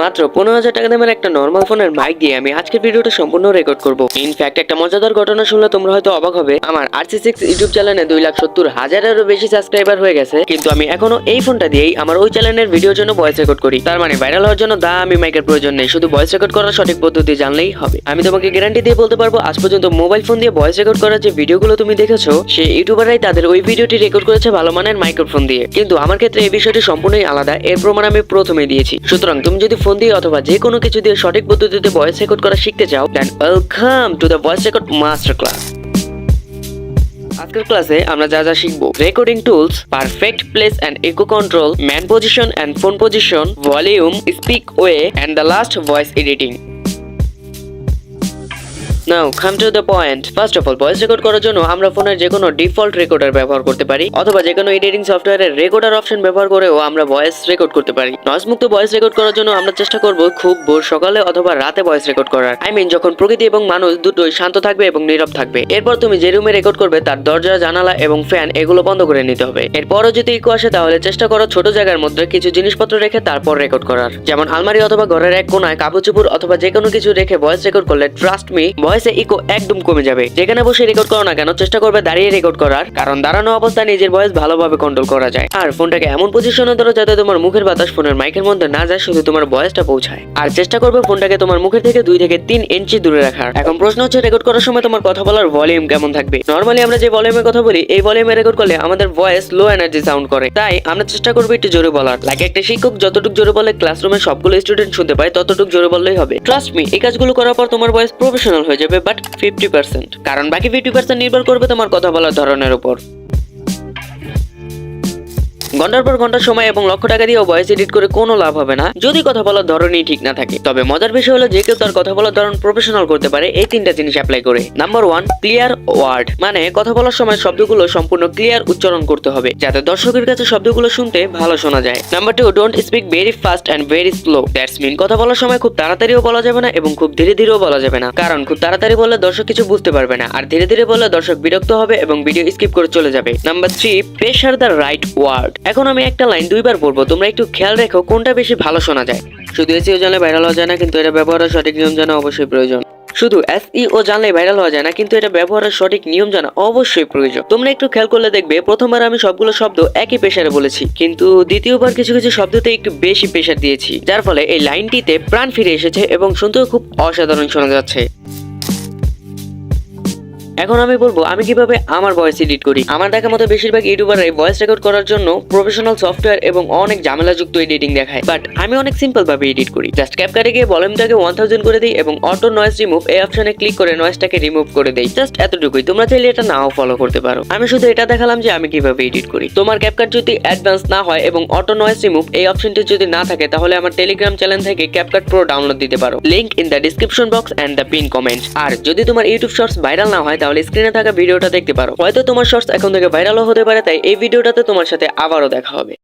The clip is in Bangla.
মাত্র পনেরো হাজার টাকা দামের একটা নর্মাল ফোনের মাইক দিয়ে আমি আজকের ভিডিওটা সম্পূর্ণ রেকর্ড করব। ইনফ্যাক্ট একটা মজাদার ঘটনা শুনলে তোমরা হয়তো অবাক হবে। আমার আরসি সিক্স ইউটিউব চ্যানেলে দুই লাখ সত্তর হাজারেরও বেশি সাবস্ক্রাইবার হয়ে গেছে। কিন্তু আমি এখনও এই ফোনটা দিয়েই আমার ওই চ্যানেলের ভিডিওর জন্য ভয়েস রেকর্ড করি। তার মানে ভাইরাল হওয়ার জন্য দা আমি মাইকের প্রয়োজন নেই। শুধু ভয়েস রেকর্ড করার সঠিক পদ্ধতি জানলেই হবে। আমি তোমাকে গ্যারান্টি দিয়ে বলতে পারব, আজ পর্যন্ত মোবাইল ফোন দিয়ে ভয়েস রেকর্ড করার যে ভিডিওগুলো তুমি দেখেছ, সেই ইউটিউবাররাই তাদের ওই ভিডিওটি রেকর্ড করেছে ভালো মানের মাইক্রোফোন দিয়ে। কিন্তু আমার ক্ষেত্রে এই বিষয়টি সম্পূর্ণই আলাদা। এর প্রমাণ আমি প্রথমে দিয়েছি। সুতরাং তুমি ফোন দিয়ে অথবা যে কোনো কিছু দিয়ে সঠিক পদ্ধতিতে ভয়েস রেকর্ড করা শিখতে চাও then welcome to the voice record master class আজকের ক্লাসে আমরা যা যা শিখব recording tools perfect place and echo control man position and phone position volume speak way and the last voice editing now come to the point first of all voice record করার জন্য আমরা ফোনের যে কোনো ডিফল্ট রেকর্ডার ব্যবহার করতে পারি, অথবা যে কোনো এডিটিং সফটওয়্যারের রেকর্ডার অপশন ব্যবহার করেও আমরা ভয়েস রেকর্ড করতে পারি। নয়েজ মুক্ত ভয়েস রেকর্ড করার জন্য আমরা চেষ্টা করব খুব ভোর সকালে অথবা রাতে ভয়েস রেকর্ড করার। আই মিন যখন প্রকৃতি এবং মানুষ দুটোই শান্ত থাকবে এবং নীরব থাকবে, এরপর তুমি যে রুমে রেকর্ড করবে তার দরজা, জানালা এবং ফ্যান এগুলো বন্ধ করে নিতে হবে। এরপরও যদি ইকো আসে তাহলে চেষ্টা করো ছোট জায়গার মধ্যে কিছু জিনিসপত্র রেখে তারপর রেকর্ড করার। যেমন আলমারি অথবা ঘরের এক কোনায় কাপড় চুপুর অথবা যে কোনো কিছু রেখে ভয়েস রেকর্ড করলে ট্রাস্ট মি ভয়েসে ইকো একদম কমে যাবে। যেখানে বসে রেকর্ড করো না কেন, চেষ্টা করবে দাঁড়িয়ে রেকর্ড করার। কারণ দাঁড়ানো অবস্থায় নিজের ভয়েস ভালোভাবে কন্ট্রোল করা যায়। আর ফোনটাকে এমন পজিশনে ধরো যাতে তোমার মুখের বাতাস ফোনের মাইকের মধ্যে না যায়, শুধু তোমার ভয়েসটা পৌঁছায়। আর চেষ্টা করবে ফোনটাকে তোমার মুখের থেকে দুই থেকে তিন ইঞ্চি দূরে রাখার। এখন প্রশ্ন হচ্ছে রেকর্ড করার সময় তোমার কথা বলার ভলিউম কেমন থাকবে? নর্মালি আমরা যে ভলিউমের কথা বলি, এই ভলিউমে রেকর্ড করলে আমাদের ভয়েস লো এনার্জি সাউন্ড করে। তাই আমরা চেষ্টা করব একটু জোরে বলার। লাগে একটা শিক্ষক যতটুকু জোরে বলে ক্লাসরুমে সবগুলো স্টুডেন্ট শুনতে পায়, ততটুকু জোরে বললেই হবে। ট্রাস্ট মি এই কাজগুলো করার পর তোমার ভয়েস প্রফেশনাল হয়ে যাবে বাট ফিফটি পার্সেন্ট কারণ বাকি ফিফটি পার্সেন্ট নির্ভর করবে তোমার কথা বলার ধরনের উপর। ঘণ্টার পর ঘণ্টা সময় এবং লক্ষ টাকা দিয়েও ভয়েস এডিট করে কোনো লাভ হবে না। যদি কথা বলার ধরনই ঠিক না থাকে। তবে মজার বিষয় হলো যে কেউ তার কথা বলার ধরন প্রফেশনাল করতে পারে এই তিনটা জিনিস অ্যাপ্লাই করে। নাম্বার ওয়ান ক্লিয়ার ওয়ার্ড মানে কথা বলার সময় শব্দগুলো সম্পূর্ণ ক্লিয়ার উচ্চারণ করতে হবে, যাতে দর্শকের কাছে শব্দগুলো শুনতে ভালো শোনা যায়। Number two don't speak very fast and very slow that's mean কথা বলার সময় খুব তাড়াতাড়িও বলা যাবে না এবং খুব ধীরে ধীরেও বলা যাবে না। কারণ খুব তাড়াতাড়ি বললে দর্শক কিছু বুঝতে পারবে না। আর ধীরে ধীরে বললে দর্শক বিরক্ত হবে এবং ভিডিও স্কিপ করে চলে যাবে। Number three pressure the right word এখন আমি একটা লাইন দুইবার বলব, তোমরা একটু খেয়াল রেখো কোনটা বেশি ভালো শোনা যায়। শুধু এসিও জানলে ভাইরাল হওয়া যায় না, কিন্তু এটা ব্যবহারের সঠিক নিয়ম জানা অবশ্যই প্রয়োজন। শুধু এসইও জানলে ভাইরাল হওয়া যায় না, কিন্তু এটা ব্যবহারের সঠিক নিয়ম জানা অবশ্যই প্রয়োজন। তোমরা একটু খেয়াল করলে দেখবে, প্রথমবার আমি সবগুলো শব্দ একই পেশারে বলেছি, কিন্তু দ্বিতীয়বার কিছু কিছু শব্দতে একটু বেশি পেশার দিয়েছি, যার ফলে এই লাইনটিতে প্রাণ ফিরে এসেছে এবং শুনতেও খুব অসাধারণ শোনা যাচ্ছে। এখন আমি বলব, আমি কীভাবে আমার ভয়েস এডিট করি? আমার দেখা মতো বেশিরভাগ ইউটিউবাররাই ভয়েস রেকর্ড করার জন্য প্রফেশনাল সফটওয়্যার এবং অনেক ঝামেলাযুক্ত এডিটিং দেখায়। বাট আমি অনেক সিম্পল ভাবে এডিট করি জাস্ট ক্যাপকাটে গিয়ে ভলিউমটাকে ওয়ান থাউজেন্ড করে দিই এবং অটো নয়েজ রিমুভ এই অপশনে ক্লিক করে নয়েজটাকে রিমুভ করে দেই। জাস্ট এতটুকুই। তোমরা চাইলে এটা নাও ফলো করতে পারো। আমি শুধু এটা দেখালাম যে আমি কীভাবে এডিট করি। তোমার ক্যাপকাট যদি অ্যাডভান্স না হয় এবং অটো নয়েজ রিমুভ এই অপশনটি যদি না থাকে, তাহলে আমার টেলিগ্রাম চ্যানেল থেকে ক্যাপকাট প্রো ডাউনলোড দিতে পারো। Link in the description box and the pin comment আর যদি তোমার ইউটিউব শর্টস ভাইরাল না হয় তাহলে স্ক্রিনে থাকা ভিডিওটা দেখতে পারো। হয়তো তোমার শর্টস এখন থেকে ভাইরালও হতে পারে, তাই এই ভিডিওটাতে তোমার সাথে আবারও দেখা হবে।